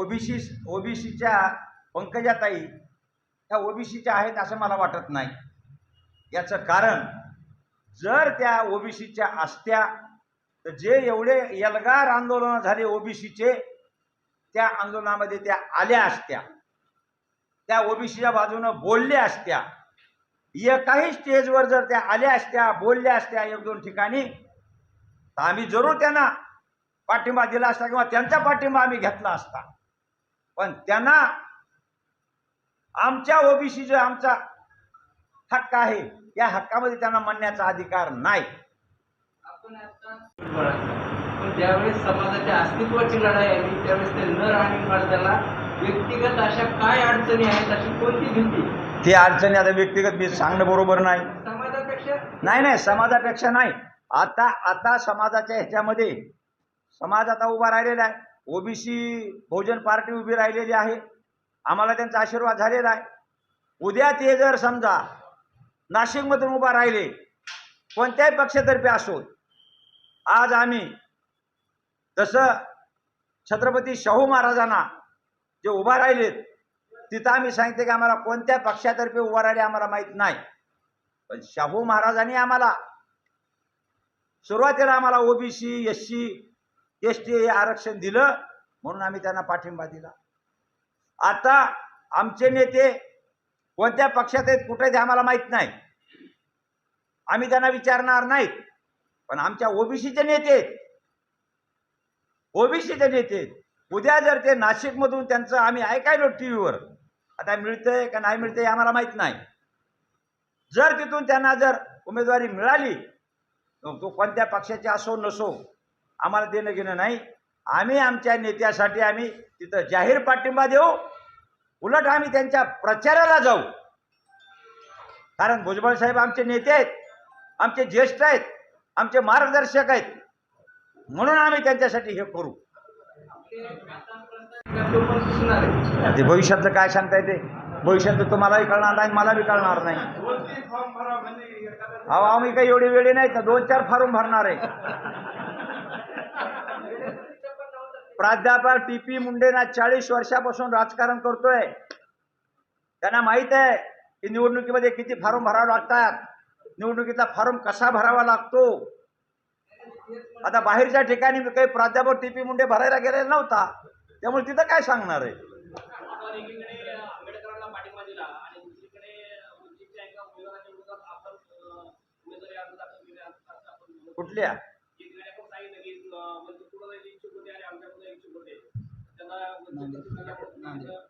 OBC ओबीसीच्या पंकजाताई त्या ओबीसीच्या आहेत असं मला वाटत नाही. याचं कारण जर त्या ओबीसीच्या असत्या तर जे एवढे यलगार आंदोलन झाले ओबीसीचे त्या आंदोलनामध्ये त्या आल्या असत्या. त्या ओबीसीच्या बाजूनं बोलल्या असत्या. एकाही स्टेजवर जर त्या आल्या असत्या बोलल्या असत्या एक दोन ठिकाणी तर आम्ही जरूर त्यांना पाठिंबा दिला असता किंवा त्यांचा पाठिंबा आम्ही घेतला असता. पण त्यांना आमच्या ओबीसी जो आमचा हक्क आहे या हक्कामध्ये त्यांना म्हणण्याचा अधिकार नाही. आपण पण ज्यावेळेस समाजाच्या अस्तित्वाची लढाई आली त्यावेळेस ते नर आणि मर्दाला व्यक्तिगत अशा काय अडचणी आहेत अशी कोणती भीती? ते अडचणी आता व्यक्तिगत मी सांगणं बरोबर नाही. समाजापेक्षा? नाही नाही समाजापेक्षा नाही. आता आता समाजाच्या ह्याच्यामध्ये समाज आता उभा राहिलेला आहे. ओबीसी बहुजन पार्टी उभी राहिलेली आहे. आम्हाला त्यांचा आशीर्वाद झालेला आहे. उद्या ते जर समजा नाशिकमधून उभा राहिले कोणत्याही पक्षातर्फे असोत आज आम्ही जसं छत्रपती शाहू महाराजांना जे उभा राहिलेत तिथं आम्ही सांगितले की आम्हाला कोणत्या पक्षातर्फे उभा राहिले आम्हाला माहीत नाही. पण शाहू महाराजांनी आम्हाला सुरुवातीला आम्हाला OBC S C S T हे आरक्षण दिलं म्हणून आम्ही त्यांना पाठिंबा दिला. आता आमचे नेते कोणत्या पक्षात आहेत कुठे ते आम्हाला माहीत नाही. आम्ही त्यांना विचारणार नाहीत पण आमच्या ओबीसीचे नेते आहेत. ओबीसीचे नेते उद्या जर ते नाशिकमधून त्यांचं आम्ही ऐकायलो टी व्हीवर आता मिळतंय का नाही मिळतंय आम्हाला माहीत नाही. जर तिथून त्यांना जर उमेदवारी मिळाली मग तो कोणत्या पक्षाचे असो नसो आम्हाला देणं घेणं नाही. आम्ही आमच्या नेत्यासाठी आम्ही तिथं जाहीर पाठिंबा देऊ. उलट आम्ही त्यांच्या प्रचाराला जाऊ. कारण भुजबळ साहेब आमचे नेते आहेत आमचे ज्येष्ठ आहेत आमचे मार्गदर्शक आहेत. म्हणून आम्ही त्यांच्यासाठी हे करू. ते भविष्यातलं काय सांगता येते भविष्यातलं तुम्हालाही कळणार नाही मलाही कळणार नाही. अहो आम्ही काही एवढे वेळी नाहीत ना दोन चार फॉर्म भरणार आहे. प्राध्यापक टी पी मुंडेना चाळीस वर्षापासून राजकारण करतोय. त्यांना माहीत आहे की निवडणुकीमध्ये किती फॉर्म भरावे लागतात. निवडणुकीतला फॉर्म कसा भरावा लागतो? आता बाहेरच्या ठिकाणी काही प्राध्यापक टी पी मुंडे भरायला गेलेला नव्हता. त्यामुळे तिथं काय सांगणार आहे? कुठल्या?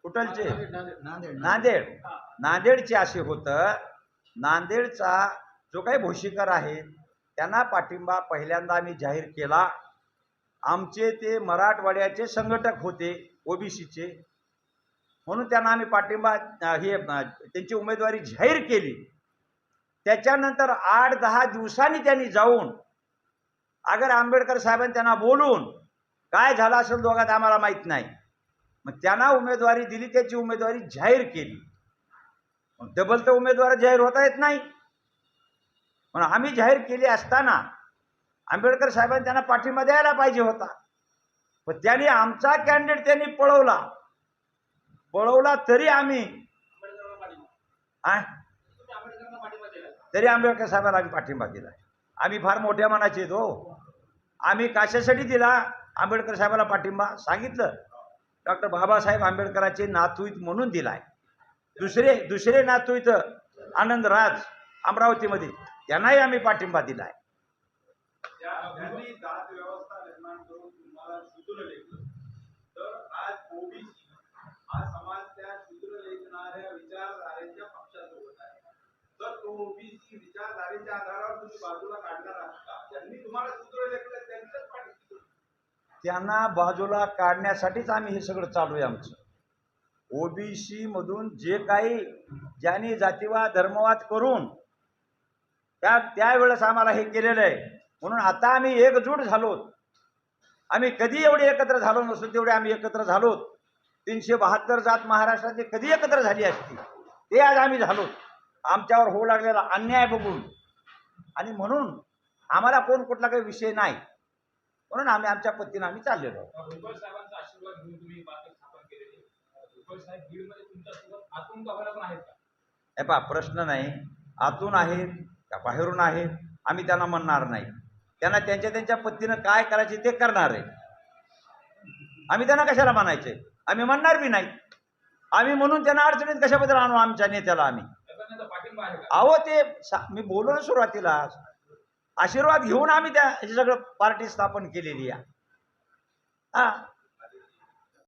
कुठलचे नांदेड. नांदेडचे असे होतं नांदेडचा जो काही भोशीकर आहे त्यांना पाठिंबा पहिल्यांदा आम्ही जाहीर केला. आमचे ते मराठवाड्याचे संघटक होते ओबीसीचे. म्हणून त्यांना आम्ही पाठिंबा हे त्यांची उमेदवारी जाहीर केली. त्याच्यानंतर आठ दहा दिवसांनी त्यांनी जाऊन अगर आंबेडकर साहेबांनी त्यांना बोलून काय झालं असेल दोघात आम्हाला माहीत नाही. मग त्यांना उमेदवारी दिली त्याची उमेदवारी जाहीर केली. मग डबल तर उमेदवार जाहीर होता येत नाही. म्हणून आम्ही जाहीर केली असताना आंबेडकर साहेबांनी त्यांना पाठिंबा द्यायला पाहिजे होता. पण त्यांनी आमचा कॅन्डिडेट त्यांनी पळवला. पळवला तरी आम्ही तरी आंबेडकर साहेबांना आम्ही पाठिंबा दिला. आम्ही फार मोठ्या मनाचे हो. आम्ही कशासाठी दिला? आंबेडकर साहेबांना पाठिंबा सांगितलं. डॉक्टर बाबासाहेब आंबेडकरांचे नातूईत म्हणून दिलाय. दुसरे दुसरे नातूईत आनंद राज अमरावतीमध्ये त्यांनाही आम्ही पाठिंबा दिलाय. आहे विचारधारेच्या आधारावर तुम्ही बाजूला काढणार आहात का? तुम्हाला त्यांना बाजूला काढण्यासाठीच आम्ही हे सगळं चालू आहे आमचं. ओ बी सीमधून जे काही ज्यांनी जातीवाद धर्मवाद करून त्या त्यावेळेस आम्हाला हे केलेलं आहे. म्हणून आता आम्ही एकजूट झालो आम्ही कधी एवढे एकत्र झालो नसतो तेवढे आम्ही एकत्र झालो तीनशे बहात्तर जात महाराष्ट्राची कधी एकत्र झाली असती? ते आज आम्ही झालो आमच्यावर होऊ लागलेला अन्याय बघून. आणि म्हणून आम्हाला कोण कुठला काही विषय नाही. म्हणून आम्ही आमच्या पद्धतीनं आम्ही चाललेलो हे पहा प्रश्न नाही. आतून आहेत का बाहेरून आहेत? आम्ही त्यांना म्हणणार नाही. त्यांना त्यांच्या त्यांच्या पद्धतीनं काय करायचे ते करणार आहे. आम्ही त्यांना कशाला म्हणायचे? आम्ही म्हणणार बी नाही. आम्ही म्हणून त्यांना अडचणीत कशाबद्दल आणू आमच्या नेत्याला आम्ही? अहो ते मी बोललो ना सुरुवातीला. आशीर्वाद घेऊन आम्ही त्या ह्याची सगळं पार्टी स्थापन केलेली आहे. हा.